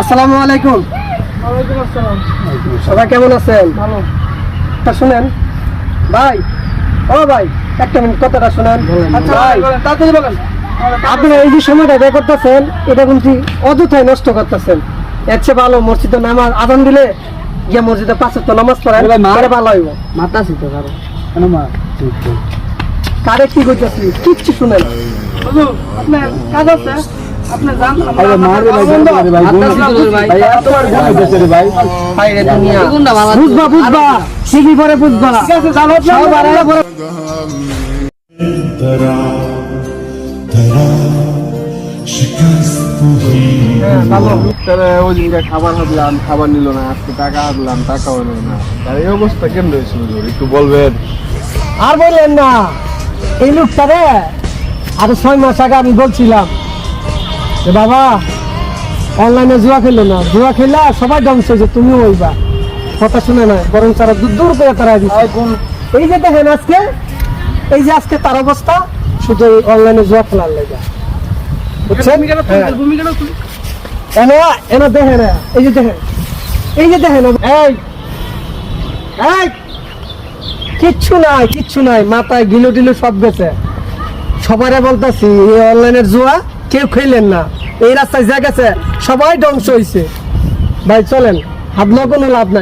আসসালামু আলাইকুম। সবাই কেমন আছেন? তা শুনেন। ভাই ও ভাই একটা মিনিট কথাটা শুনেন। আচ্ছা ভাই আপনারা এই যে সময়টা ব্যয় করতেছেন এটা কিন্তু অযথায় নষ্ট করতেছেন। এর চেয়ে ভালো মসজিদে নামাজ আদান দিলে গিয়ে মসজিদে পাঁচ ওয়াক্ত নামাজ পড়েন ভালো হইব। মাথা ছিল কারও। মা? কারে কি কিচ্ছু শুনে হ্যাঁ, খাবার হাবলাম খাবার নিল না আজকে টাকা হাবলাম টাকাও নিল না। এই অবস্থা কেমন হয়েছিল? একটু বলবেন। আর বললেন না। এই লোকটা রে আরও ছয় মাস আগে আমি বলছিলাম যে বাবা অনলাইনে জুয়া খেললো না। জুয়া খেললে সবাই ধ্বংস হয়েছে তুমিও ওইবা কথা শুনে না বরং তারা দূর দূর করে তারা এই যে দেখেন আজকে এই যে আজকে তার অবস্থা শুধু এই অনলাইনে জুয়া খেলার লেগে। বুঝছেন? এনে এনে দেখেন এই যে দেখেন এই যে দেখেন। এই। এই। কিচ্ছু নাই কিচ্ছু নাই। মাথায় গিলো টিলো সব গেছে। সবারে বলতেছি, এই অনলাইনের জুয়া কেউ খেলেন না। এই রাস্তায় যা গেছে, সবাই ধ্বংস হয়েছে ভাই, চলেন। হাত কোনো লাভ নাই।